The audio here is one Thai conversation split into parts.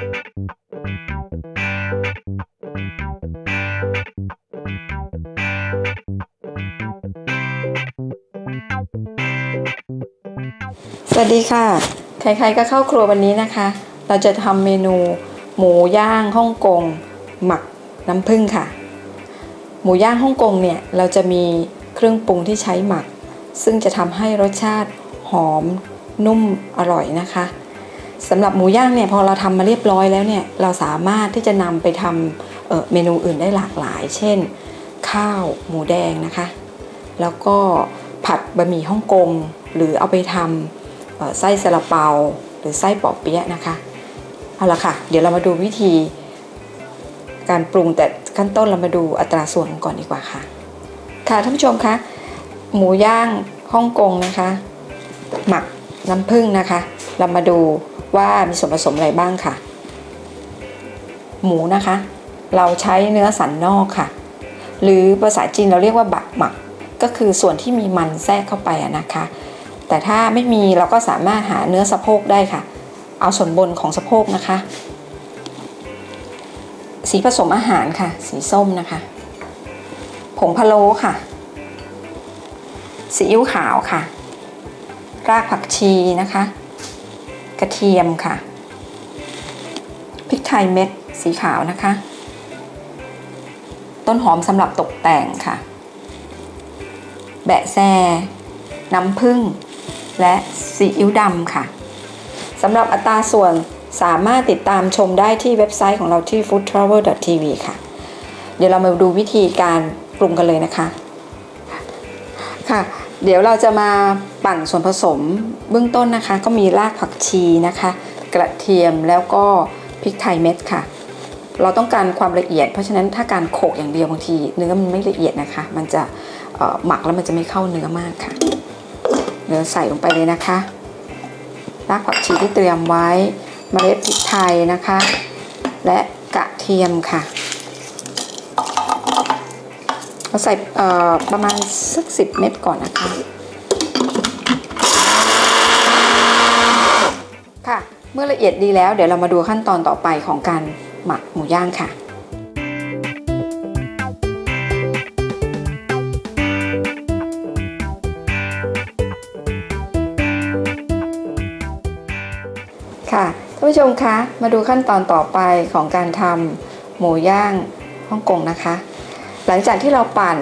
สวัสดีค่ะ ใครๆก็เข้าครัววันนี้นะคะ เราจะทำเมนูหมูย่างฮ่องกง หมักน้ำผึ้งค่ะ หมูย่างฮ่องกงเนี่ยเราจะมีเครื่องปรุงที่ใช้หมัก ซึ่งจะทำให้รสชาติหอมนุ่มอร่อยนะคะ สำหรับหมูย่างเนี่ยพอเราทำมาเรียบร้อยแล้วเนี่ยเราสามารถที่จะนำไปทำเเมนูอื่นได้หลากหลาย เช่น ข้าวหมูแดงนะคะ แล้วก็ผัดบะหมี่ฮ่องกงหรือเอาไปทำไส้ซาลาเปา หรือไส้ปอเปี๊ยะนะคะเอาละค่ะ เดี๋ยวเรามาดูวิธีการปรุงแต่ขั้นต้นเรามาดูอัตราส่วนก่อนดีกว่าค่ะ ค่ะท่านผู้ชมคะหมูย่างฮ่องกงนะคะ หมักน้ำผึ้งนะคะ เรามาดูว่ามีส่วนผสมอะไรบ้างค่ะ หมูนะคะ เราใช้เนื้อสันนอกค่ะ หรือภาษาจีนเราเรียกว่าบักหมัก ก็คือส่วนที่มีมันแทรกเข้าไปนะคะ แต่ถ้าไม่มีเราก็สามารถหาเนื้อสะโพกได้ค่ะ เอาส่วนบนของสะโพกนะคะ สีผสมอาหารค่ะ สีส้มนะคะ ผงพะโล้ค่ะซีอิ๊วขาวค่ะ รากผักชีนะคะ กระเทียมค่ะ พริกไทยเม็ดสีขาวนะคะ ต้นหอมสำหรับตกแต่งค่ะ แบะแซน้ำผึ้งและซีอิ๊วดำค่ะสำหรับอัตราส่วนสามารถติดตามชมได้ที่เว็บไซต์ของเราที่ foodtravel.tv ค่ะ เดี๋ยวเรามาดูวิธีการปรุงกันเลยนะคะ ค่ะ เดี๋ยวเราจะมาปั่นส่วนผสมเบื้องต้นนะคะ ก็มีรากผักชีนะคะ กระเทียมแล้วก็พริกไทยเม็ดค่ะ เราต้องการความละเอียด เพราะฉะนั้นถ้าการโขกอย่างเดียวบางที เนื้อมันไม่ละเอียดนะคะ มันจะหมักแล้วมันจะไม่เข้าเนื้อมากค่ะเดี๋ยวใส่ลงไปเลยนะคะ รากผักชีที่เตรียมไว้เมล็ดพริกไทยนะคะ และกระเทียมค่ะ เราใส่ประมาณสักสิบเม็ดก่อนนะคะ ค่ะ เมื่อละเอียดดีแล้วเดี๋ยวเรามาดูขั้นตอนต่อไปของการหมักหมูย่างค่ะค่ะท่านผู้ชมคะมาดูขั้นตอนต่อไปของการทำหมูย่างฮ่องกงนะคะ หลังจากที่เราปั่น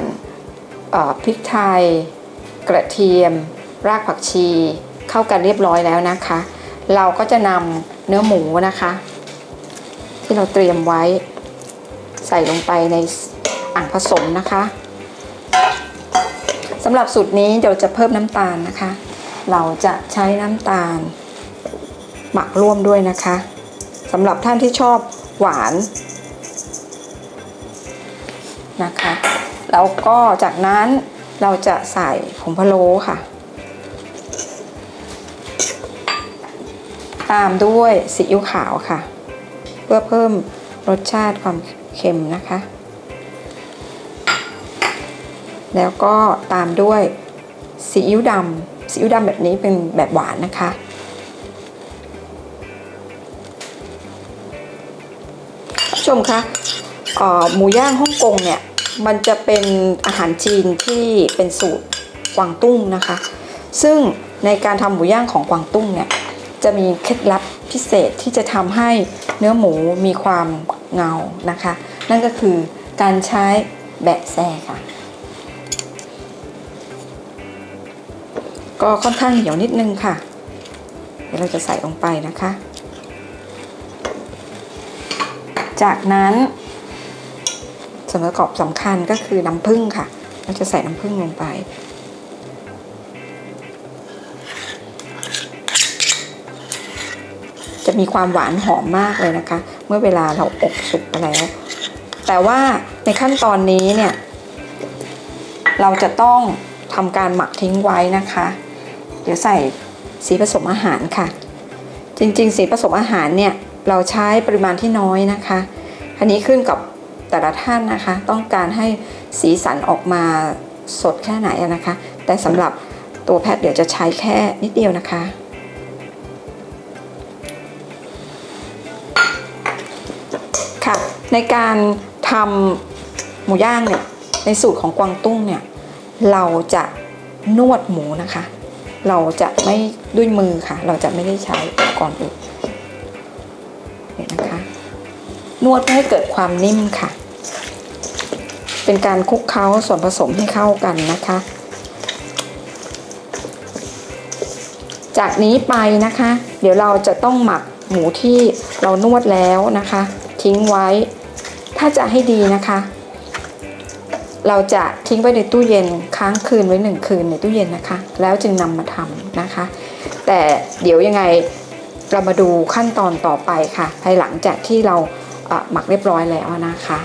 พริกไทย กระเทียม รากผักชี เข้ากันเรียบร้อยแล้วนะคะ เราก็จะนำเนื้อหมูนะคะ ที่เราเตรียมไว้ใส่ลงไปในอ่างผสมนะคะสำหรับสูตรนี้เราจะเพิ่มน้ำตาลนะคะ เราจะใช้น้ำตาล หมักร่วมด้วยนะคะสำหรับท่านที่ชอบหวาน นะคะ แล้วก็จากนั้นเราจะใส่ผงพะโล้ค่ะ ตามด้วยซีอิ๊วขาวค่ะ เพื่อเพิ่มรสชาติความเค็มนะคะ แล้วก็ตามด้วยซีอิ๊วดำซีอิ๊วดำแบบนี้เป็นแบบหวานนะคะผู้ชมคะเอ่อหมูย่างฮ่องกงเนี่ย มันจะเป็นอาหารจีนที่เป็นสูตรกวางตุ้งนะคะ ซึ่งในการทำหมูย่างของกวางตุ้งเนี่ยจะมีเคล็ดลับพิเศษที่จะทำให้เนื้อหมูมีความเงานะคะ นั่นก็คือการใช้แบะแซค่ะ ก็ค่อนข้างเหนียวนิดนึงค่ะ เดี๋ยวเราจะใส่ลงไปนะคะ จากนั้น ส่วนประกอบสำคัญก็คือน้ำผึ้งค่ะ เราจะใส่น้ำผึ้งลงไป จะมีความหวานหอมมากเลยนะคะ เมื่อเวลาเราอบสุกไปแล้ว แต่ว่าในขั้นตอนนี้เนี่ย เราจะต้องทำการหมักทิ้งไว้นะคะ เดี๋ยวใส่สีผสมอาหารค่ะ จริงๆ สีผสมอาหารเนี่ยเราใช้ปริมาณที่น้อยนะคะ อันนี้ขึ้นกับ แต่ละท่านนะคะ ต้องการให้สีสันออกมาสดแค่ไหนนะคะ แต่สำหรับตัวแพทย์เดี๋ยวจะใช้แค่นิดเดียวนะคะ ค่ะ ในการทำหมูย่างเนี่ยในสูตรของกวางตุ้งเนี่ยเราจะนวดหมูนะคะ เราจะไม่ด้วยมือค่ะ เราจะไม่ได้ใช้อุปกรณ์อื่นเนี่ยนะคะ นวดเพื่อให้เกิดความนิ่มค่ะ เป็นการคลุกเคล้าส่วนผสมให้เข้ากันนะคะ จากนี้ไปนะคะ เดี๋ยวเราจะต้องหมักหมูที่เรานวดแล้วนะคะ ทิ้งไว้ ถ้าจะให้ดีนะคะ เราจะทิ้งไว้ในตู้เย็นค้างคืนไว้หนึ่งคืนในตู้เย็นนะคะ แล้วจึงนำมาทำนะคะ แต่เดี๋ยวยังไงเรามาดูขั้นตอนต่อไปค่ะ ภายหลังจากที่เรา หมักเรียบร้อยแล้วนะคะ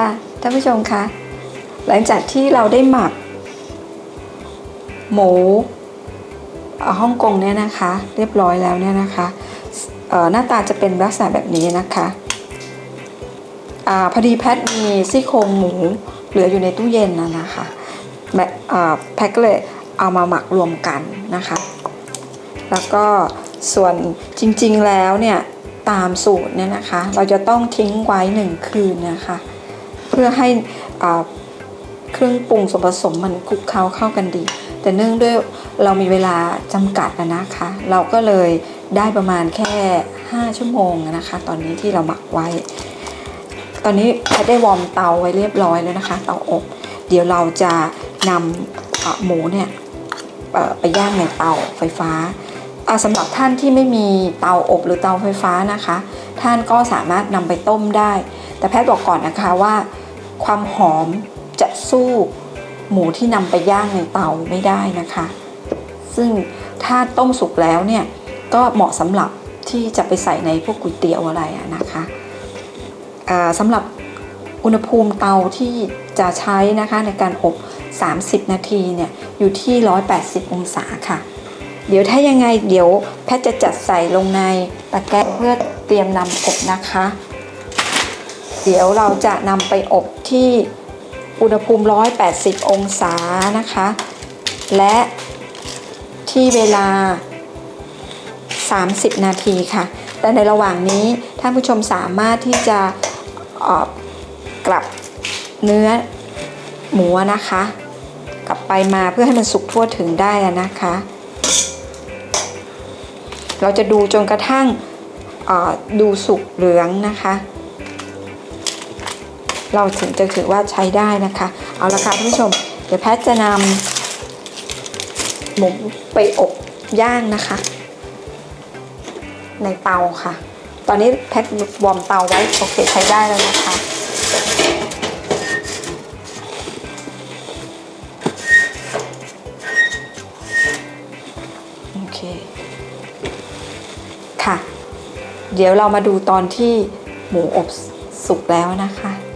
ค่ะท่านผู้ชมคะหลังจากที่เราได้หมัก หมูฮ่องกงเนี่ยนะคะ เรียบร้อยแล้วเนี่ยนะคะหน้าตาจะเป็นลักษณะแบบนี้นะคะอพอดีแพทมีซี่โครงหมูเหลืออยู่ในตู้เย็นนะนะคะแพทก็เลยเอามาหมักรวมกันนะคะ แล้วก็ส่วนจริงๆแล้วเนี่ยตามสูตรเนี่ยนะคะ เราจะต้องทิ้งไว้หนึ่งคืนนะคะ เพื่อให้อ่าเครื่องปรุงส่วนผสมมันคลุกเคล้าเข้ากันดี แต่เนื่องด้วยเรามีเวลาจำกัดนะคะ เราก็เลยได้ประมาณแค่ 5 ชั่วโมงนะคะ ตอนนี้ที่เราหมักไว้ ตอนนี้แพทได้วอร์มเตาไว้เรียบร้อยแล้วนะคะ เตาอบ เดี๋ยวเราจะนำหมูเนี่ยไปย่างในเตาไฟฟ้าสำหรับท่านที่ไม่มีเตาอบหรือเตาไฟฟ้านะคะ ท่านก็สามารถนำไปต้มได้ แต่แพทย์บอกก่อนนะคะว่า ความหอมจะสู้ หมูที่นำไปย่างในเตาไม่ได้นะคะ ซึ่งถ้าต้มสุกแล้วเนี่ยก็เหมาะสำหรับที่จะไปใส่ในพวกก๋วยเตี๋ยวอะไระนะคะสำหรับอุณหภูมิเตาที่จะใช้นะคะในการอบ 30 นาทีเนี่ยอยู่ที่ 180 องศาค่ะ เดี๋ยวถ้ายังไงเดี๋ยวแพทย์จะจัดใส่ลงในตะแกรงเพื่อเตรียมนำอบนะคะ เดี๋ยวเราจะนำไปอบที่ อุณหภูมิ 180 องศานะคะ และที่เวลา 30 นาทีค่ะ แต่ในระหว่างนี้ท่านผู้ชมสามารถที่จะอ่อกลับเนื้อหมูนะคะ กลับไปมาเพื่อให้มันสุกทั่วถึงได้นะคะ เราจะดูจนกระทั่งดูสุกเหลืองนะคะ เราถึงจะถือว่าใช้ได้นะคะ เอาละค่ะท่านผู้ชม เดี๋ยวแพทย์จะนำหมูไปอบย่างนะคะ ในเตาค่ะ ตอนนี้แพทย์วอร์มเตาไว้โอเคใช้ได้แล้วนะคะโอเคค่ะ เดี๋ยวเรามาดูตอนที่หมูอบสุกแล้วนะคะค่ะ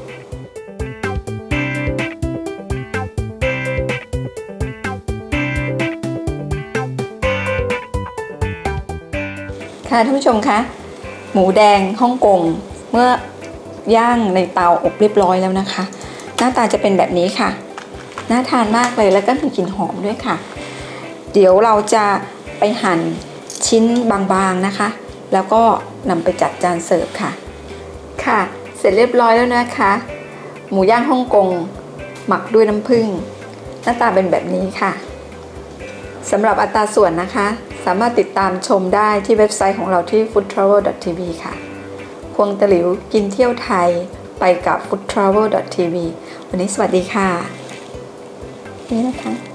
ท่านผู้ชมคะหมูแดงฮ่องกงเมื่อย่างในเตาอบเรียบร้อยแล้วนะคะ หน้าตาจะเป็นแบบนี้ค่ะ น่าทานมากเลยแล้วก็มีกลิ่นหอมด้วยค่ะ เดี๋ยวเราจะไปหั่นชิ้นบางๆนะคะ แล้วก็นำไปจัดจานเสิร์ฟค่ะ ค่ะ เสร็จเรียบร้อยแล้วนะคะ หมูย่างฮ่องกงหมักด้วยน้ำผึ้งหน้าตาเป็นแบบนี้ค่ะสำหรับอัตราส่วนนะคะ สามารถติดตามชมได้ที่เว็บไซต์ของเราที่ foodtravel.tv ค่ะ ควงตะหลิวกินเที่ยวไทยไปกับ foodtravel.tv วันนี้สวัสดีค่ะ นี่นะคะ